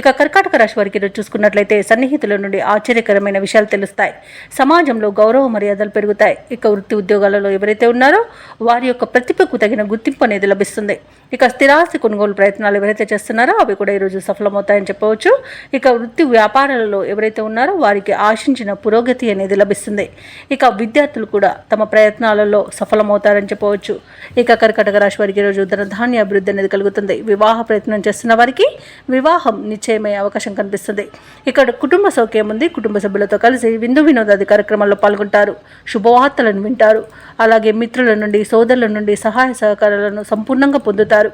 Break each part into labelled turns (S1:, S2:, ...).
S1: ఇక కర్కాటక రాశి వారికి చూసుకున్నట్లయితే సన్నిహితుల నుండి ఆశ్చర్యకరమైన విషయాలు తెలుస్తాయి. సమాజంలో గౌరవ మర్యాదలు పెరుగుతాయి. ఇక వృత్తి ఉద్యోగాలలో ఎవరైతే ఉన్నారో వారి యొక్క ప్రతిభకు తగిన గుర్తింపు అనేది లభిస్తుంది. ఇక స్థిరాస్తి కొనుగోలు ప్రయత్నాలు ఎవరైతే చేస్తున్నారో అవి కూడా ఈరోజు సఫలమవుతాయని చెప్పవచ్చు. ఇక వృత్తి వ్యాపారాలలో ఎవరైతే ఉన్నారో వారికి ఆశించిన పురోగతి అనేది లభిస్తుంది. ఇక విద్యార్థులు కూడా తమ ప్రయత్నాలలో సఫలమవుతారని చెప్పవచ్చు. ఇక కర్కటక రాశి వారికి ఈరోజు ధనధాన్య అభివృద్ధి అనేది కలుగుతుంది. వివాహ ప్రయత్నం చేస్తున్న వారికి వివాహం నిశ్చయమయ్యే అవకాశం కనిపిస్తుంది. ఇక్కడ కుటుంబ సౌఖ్యం ఉంది. కుటుంబ సభ్యులతో కలిసి విందు వినోదాది కార్యక్రమాల్లో పాల్గొంటారు. శుభవార్తలను వింటారు. అలాగే మిత్రుల నుండి సోదరుల నుండి సహాయ సహకారాలను సంపూర్ణంగా పొందుతారు.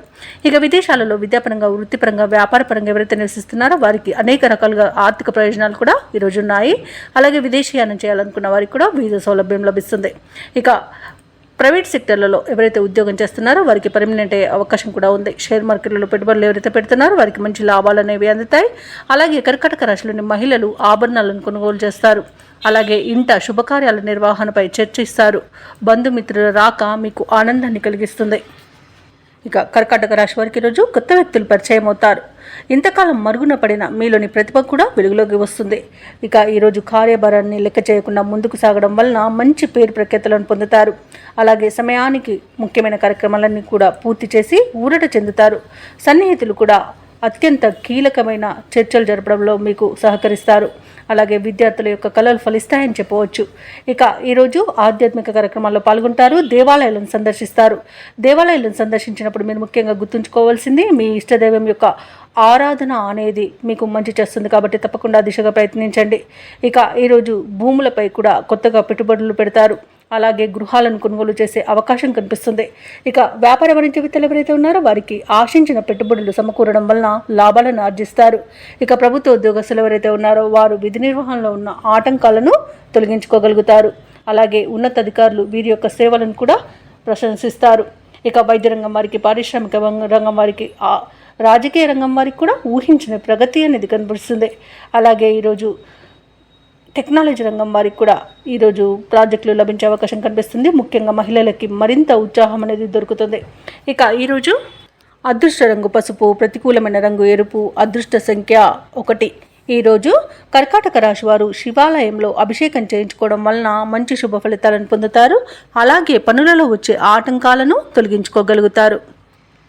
S1: ఇక విదేశాలలో విద్యాపరంగా వృత్తిపరంగా వ్యాపారపరంగా ఎవరైతే నివసిస్తున్నారో వారికి అనేక రకాలుగా ఆర్థిక ప్రయోజనాలు కూడా ఈరోజు ఉన్నాయి అలాగే విదేశీయానం చేయాలనుకున్న వారికి కూడా వీసా సౌలభ్యం లభిస్తుంది. ఇక ప్రైవేట్ సెక్టర్లలో ఎవరైతే ఉద్యోగం చేస్తున్నారో వారికి పర్మనెంట్ అయ్యే అవకాశం కూడా ఉంది. షేర్ మార్కెట్లలో పెట్టుబడులు ఎవరైతే పెడుతున్నారో వారికి మంచి లాభాలు అనేవి అందుతాయి. అలాగే కర్కటక రాశిలోని మహిళలు ఆభరణాలను కొనుగోలు చేస్తారు. అలాగే ఇంట శుభకార్యాల నిర్వహణపై చర్చిస్తారు. బంధుమిత్రుల రాక మీకు ఆనందాన్ని కలిగిస్తుంది. ఇక కర్కాటక రాశి వారికి రోజు కొత్త వ్యక్తులు పరిచయం అవుతారు. ఇంతకాలం మరుగున పడిన మీలోని ప్రతిభ కూడా వెలుగులోకి వస్తుంది. ఇక ఈరోజు కార్యభారాన్ని లెక్క చేయకుండా ముందుకు సాగడం వలన మంచి పేరు ప్రఖ్యాతలను పొందుతారు. అలాగే సమయానికి ముఖ్యమైన కార్యక్రమాలన్నీ కూడా పూర్తి చేసి ఊరట చెందుతారు. సన్నిహితులు కూడా అత్యంత కీలకమైన చర్చలు జరపడంలో మీకు సహకరిస్తారు. అలాగే విద్యార్థుల యొక్క కళలు ఫలిస్తాయని చెప్పవచ్చు. ఇక ఈరోజు ఆధ్యాత్మిక కార్యక్రమాల్లో పాల్గొంటారు దేవాలయాలను సందర్శిస్తారు. దేవాలయాలను సందర్శించినప్పుడు మీరు ముఖ్యంగా గుర్తుంచుకోవాల్సింది మీ ఇష్టదైవం యొక్క ఆరాధన అనేది మీకు మంచి చేస్తుంది కాబట్టి తప్పకుండా దిశగా ప్రయత్నించండి. ఇక ఈరోజు భూములపై కూడా కొత్తగా పెట్టుబడులు పెడతారు. అలాగే గృహాలను కొనుగోలు చేసే అవకాశం కనిపిస్తుంది. ఇక వ్యాపార వాణిజ్య విత్తలు ఎవరైతే ఉన్నారో వారికి ఆశించిన పెట్టుబడులు సమకూరడం వలన లాభాలను ఆర్జిస్తారు. ఇక ప్రభుత్వ ఉద్యోగస్తులు ఎవరైతే ఉన్నారో వారు విధి నిర్వహణలో ఉన్న ఆటంకాలను తొలగించుకోగలుగుతారు. అలాగే ఉన్నతాధికారులు వీరి యొక్క సేవలను కూడా ప్రశంసిస్తారు. ఇక వైద్య రంగం వారికి పారిశ్రామిక రంగం వారికి రాజకీయ రంగం వారికి కూడా ఊహించిన ప్రగతి అనేది కనిపిస్తుంది అలాగే ఈరోజు టెక్నాలజీ రంగం వారికి కూడా ఈరోజు ప్రాజెక్టులు లభించే అవకాశం కనిపిస్తుంది. ముఖ్యంగా మహిళలకి మరింత ఉత్సాహం అనేది దొరుకుతుంది. ఇక ఈరోజు అదృష్ట రంగు పసుపు ప్రతికూలమైన రంగు ఎరుపు అదృష్ట సంఖ్య ఒకటి. ఈరోజు కర్కాటక రాశి వారు శివాలయంలో అభిషేకం చేయించుకోవడం వలన మంచి శుభ ఫలితాలను పొందుతారు. అలాగే పనులలో వచ్చే ఆటంకాలను తొలగించుకోగలుగుతారు.